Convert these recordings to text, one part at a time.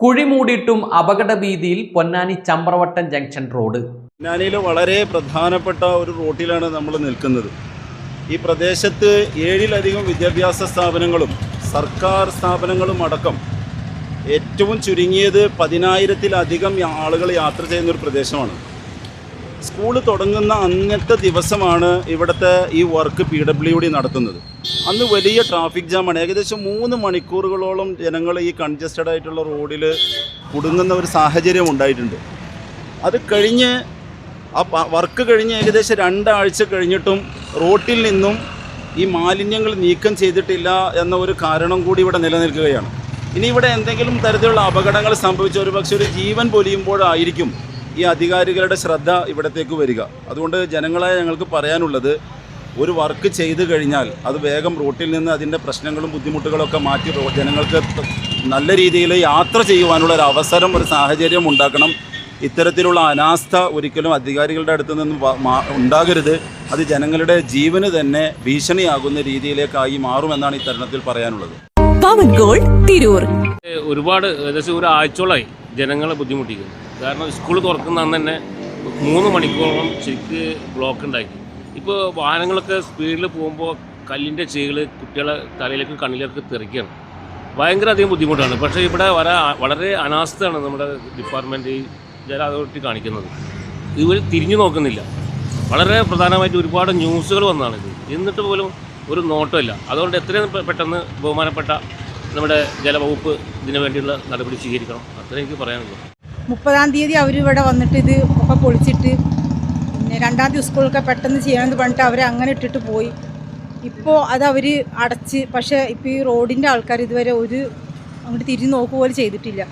കുഴിമൂടിയിട്ടും അപകടഭീതിയിൽ Ponnani Chamravattam junction road. പൊന്നാനിയിൽ വളരെ പ്രധാനപ്പെട്ട ഒരു റോട്ടിലാണ് നമ്മൾ നിൽക്കുന്നത്. ഈ പ്രദേശത്ത് ഏഴിലധികം വിദ്യാഭ്യാസ സ്ഥാപനങ്ങളും സർക്കാർ സ്ഥാപനങ്ങളും അടക്കം ഏറ്റവും ചുരുങ്ങിയത് പതിനായിരത്തിലധികം ആളുകൾ യാത്ര ചെയ്യുന്ന ഒരു പ്രദേശമാണ്. സ്കൂൾ തുടങ്ങുന്ന അന്നത്തെ ദിവസമാണ് ഇവിടുത്തെ ഈ വർക്ക് പി ഡബ്ല്യു ഡി നടത്തുന്നത്. അന്ന് വലിയ ട്രാഫിക് ജാമാണ് ഏകദേശം മൂന്ന് മണിക്കൂറുകളോളം ജനങ്ങൾ ഈ കൺജസ്റ്റഡ് ആയിട്ടുള്ള റോഡിൽ കുടുങ്ങുന്ന ഒരു സാഹചര്യം ഉണ്ടായിട്ടുണ്ട്. അത് കഴിഞ്ഞ് ആ വർക്ക് കഴിഞ്ഞ് ഏകദേശം രണ്ടാഴ്ച കഴിഞ്ഞിട്ടും റോട്ടിൽ നിന്നും ഈ മാലിന്യങ്ങൾ നീക്കം ചെയ്തിട്ടില്ല എന്ന ഒരു കാരണം കൂടി ഇവിടെ നിലനിൽക്കുകയാണ്. ഇനി ഇവിടെ എന്തെങ്കിലും തരത്തിലുള്ള അപകടങ്ങൾ സംഭവിച്ച ഒരു പക്ഷേ ഒരു ജീവൻ പൊലിയുമ്പോഴായിരിക്കും ഈ അധികാരികളുടെ ശ്രദ്ധ ഇവിടത്തേക്ക് വരിക. അതുകൊണ്ട് ജനങ്ങളെ ഞങ്ങൾക്ക് പറയാനുള്ളത് ഒരു വർക്ക് ചെയ്തു കഴിഞ്ഞാൽ അത് വേഗം റോട്ടിൽ നിന്ന് അതിന്റെ പ്രശ്നങ്ങളും ബുദ്ധിമുട്ടുകളൊക്കെ മാറ്റി ജനങ്ങൾക്ക് നല്ല രീതിയിൽ യാത്ര ചെയ്യുവാനുള്ള ഒരു അവസരം ഒരു സാഹചര്യം ഉണ്ടാക്കണം. ഇത്തരത്തിലുള്ള അനാസ്ഥ ഒരിക്കലും അധികാരികളുടെ അടുത്ത് നിന്ന് ഉണ്ടാകരുത്. അത് ജനങ്ങളുടെ ജീവന് തന്നെ ഭീഷണിയാകുന്ന രീതിയിലേക്കായി മാറുമെന്നാണ് ഈ തരുണത്തിൽ പറയാനുള്ളത്. പവൻ ഗോൾ തിരൂർ. ഒരുപാട് ഏകദേശം ഒരു ആഴ്ചയോളമായി ജനങ്ങളെ ബുദ്ധിമുട്ടിക്കുന്നു. കാരണം സ്കൂൾ തുറക്കുന്ന അന്ന് തന്നെ മൂന്ന് മണിക്കൂറോളം ശരിക്ക് ബ്ലോക്ക് ഉണ്ടാക്കി. ഇപ്പോൾ വാഹനങ്ങളൊക്കെ സ്പീഡിൽ പോകുമ്പോൾ കല്ലിന്റെ ചീകൾ കുട്ടികളെ തലയിലേക്ക് കണ്ണിലേക്ക് തെറിക്കുകയാണ് ഭയങ്കര അധികം ബുദ്ധിമുട്ടാണ്. പക്ഷേ ഇവിടെ വര വളരെ അനാസ്ഥയാണ് നമ്മുടെ ഡിപ്പാർട്ട്മെന്റ് ഈ ജല അതോറിറ്റി കാണിക്കുന്നത്. ഇവർ തിരിഞ്ഞു നോക്കുന്നില്ല. വളരെ പ്രധാനമായിട്ട് ഒരുപാട് ന്യൂസുകൾ വന്നതാണിത് എന്നിട്ട് പോലും ഒരു നോട്ടമില്ല. അതുകൊണ്ട് എത്രയും പെട്ടെന്ന് ബഹുമാനപ്പെട്ട നമ്മുടെ ജലവകുപ്പ് ഇതിനു വേണ്ടിയുള്ള നടപടി സ്വീകരിക്കണം. അത്രയും എനിക്ക് പറയാനുള്ളൂ. മുപ്പതാം തീയതി അവർ ഇവിടെ വന്നിട്ട് ഇത് ഒക്കെ പൊളിച്ചിട്ട് പിന്നെ രണ്ടാം തീയതി സ്കൂളൊക്കെ പെട്ടെന്ന് ചെയ്യണമെന്ന് പറഞ്ഞിട്ട് അവരെ അങ്ങനെ ഇട്ടിട്ട് പോയി. ഇപ്പോൾ അത് അവർ അടച്ച് പക്ഷേ ഇപ്പോൾ ഈ റോഡിന്റെ ആൾക്കാർ ഇതുവരെ ഒരു അങ്ങോട്ട് തിരിഞ്ഞ് നോക്കുക പോലും ചെയ്തിട്ടില്ല.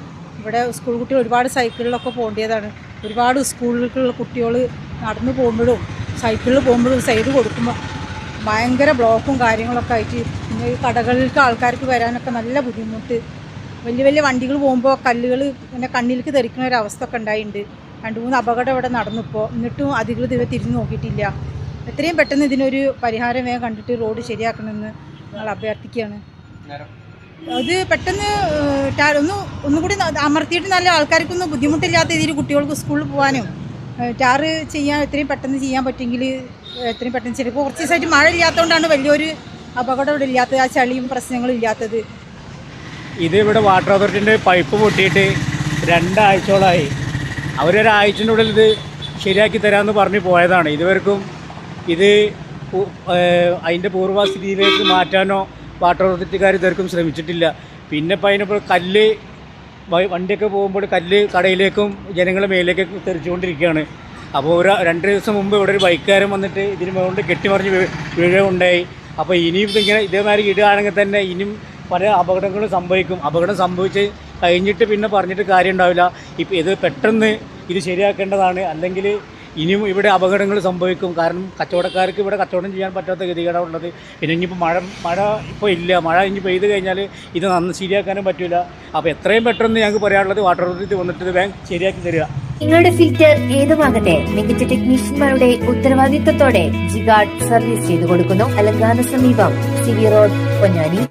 ഇവിടെ സ്കൂൾ കുട്ടികൾ ഒരുപാട് സൈക്കിളിലൊക്കെ പോകേണ്ടതാണ്. ഒരുപാട് സ്കൂളിലേക്കുള്ള കുട്ടികൾ നടന്നു പോകുമ്പോഴും സൈക്കിളിൽ പോകുമ്പോഴും സൈഡ് കൊടുക്കുമ്പോൾ ഭയങ്കര ബ്ലോക്കും കാര്യങ്ങളൊക്കെ ആയിട്ട് പിന്നെ ഈ കടകളിലേക്ക് ആൾക്കാർക്ക് വരാനൊക്കെ നല്ല ബുദ്ധിമുട്ട്. വലിയ വലിയ വണ്ടികൾ പോകുമ്പോൾ കല്ലുകൾ ഇങ്ങനെ കണ്ണിലേക്ക് തെറിക്കുന്ന ഒരു അവസ്ഥ ഒക്കെ ഉണ്ടായിട്ടുണ്ട് രണ്ട് മൂന്ന് അപകടം ഇവിടെ നടന്നിപ്പോൾ എന്നിട്ടും അധികൃതർ ഇവ തിരിഞ്ഞു നോക്കിയിട്ടില്ല. എത്രയും പെട്ടെന്ന് ഇതിനൊരു പരിഹാരം വേഗം കണ്ടിട്ട് റോഡ് ശരിയാക്കണമെന്ന് ഞങ്ങൾ അഭ്യർത്ഥിക്കുകയാണ്. അത് പെട്ടെന്ന് ഒന്ന് ഒന്നുകൂടി അമർത്തിയിട്ട് നല്ല ആൾക്കാർക്കൊന്നും ബുദ്ധിമുട്ടില്ലാത്ത രീതിയിൽ കുട്ടികൾക്ക് സ്കൂളിൽ പോകാനും ടാറ് ചെയ്യാൻ എത്രയും പെട്ടെന്ന് ചെയ്യാൻ പറ്റുമെങ്കിൽ എത്രയും പെട്ടെന്ന് ചിലപ്പോൾ കുറച്ച് ദിവസമായിട്ട് മഴ ഇല്ലാത്തതുകൊണ്ടാണ് വലിയൊരു അപകടം ഇവിടെ ഇല്ലാത്തത്. ആ ചളിയും പ്രശ്നങ്ങളും ഇല്ലാത്തത്. ഇത് ഇവിടെ വാട്ടർ അതോറിറ്റിന്റെ പൈപ്പ് പൊട്ടിയിട്ട് രണ്ടാഴ്ചയോളമായി അവരൊരാഴ്ചന്റെ ഉള്ളിൽ ഇത് ശരിയാക്കി തരാമെന്ന് പറഞ്ഞ് പോയതാണ്. ഇതുവർക്കും ഇത് അതിന്റെ പൂർവസ്ഥിതിയിലേക്ക് മാറ്റാനോ വാട്ടർ അതോറിറ്റിക്കാർ ഇതുവരെക്കും ശ്രമിച്ചിട്ടില്ല. പിന്നെ ഇപ്പം അതിനിപ്പോൾ കല്ല് വണ്ടിയൊക്കെ പോകുമ്പോൾ കല്ല് കടയിലേക്കും ജനങ്ങളുടെ മേലേക്കൊക്കെ തെറിച്ചുകൊണ്ടിരിക്കുകയാണ്. അപ്പോൾ ഒരു രണ്ട് ദിവസം മുമ്പ് ഇവിടെ ഒരു ബൈക്കുകാരൻ വന്നിട്ട് ഇതിന് മുകളിൽ കെട്ടിമറിഞ്ഞ് വീഴുകയുണ്ടായി അപ്പോൾ ഇനിയും ഇതിങ്ങനെ ഇതേമാതിരി ഇടുകയാണെങ്കിൽ തന്നെ ഇനിയും പല അപകടങ്ങളും സംഭവിക്കും. അപകടം സംഭവിച്ച് കഴിഞ്ഞിട്ട് പിന്നെ പറഞ്ഞിട്ട് കാര്യം ഉണ്ടാവില്ല ഇപ്പം ഇത് പെട്ടെന്ന് ഇത് ശരിയാക്കേണ്ടതാണ്. അല്ലെങ്കിൽ ഇനിയും ഇവിടെ അപകടങ്ങൾ സംഭവിക്കും. കാരണം കച്ചവടക്കാർക്ക് ഇവിടെ കച്ചവടം ചെയ്യാൻ പറ്റാത്ത ഗതികേടാണ് ഉള്ളത്. പിന്നെ ഇനിയിപ്പോൾ മഴ മഴ ഇപ്പോൾ ഇല്ല. മഴ ഇനി പെയ്ത് കഴിഞ്ഞാൽ ഇത് നന്ന് ശരിയാക്കാനും പറ്റില്ല അപ്പോൾ എത്രയും പെട്ടെന്ന് ഞങ്ങൾക്ക് പറയാനുള്ളത് വാട്ടർ അതോറിറ്റി വന്നിട്ട് ഇത് ശരിയാക്കി തരിക. നിങ്ങളുടെ ഫിൽറ്റർ ഏതുമാകട്ടെ മികച്ച ടെക്നീഷ്യന്മാരുടെ ഉത്തരവാദിത്തത്തോടെ ജിഗാർഡ് സർവീസ് ചെയ്തു കൊടുക്കുന്നു. അലങ്കാന സമീപം. CV road Ponnani.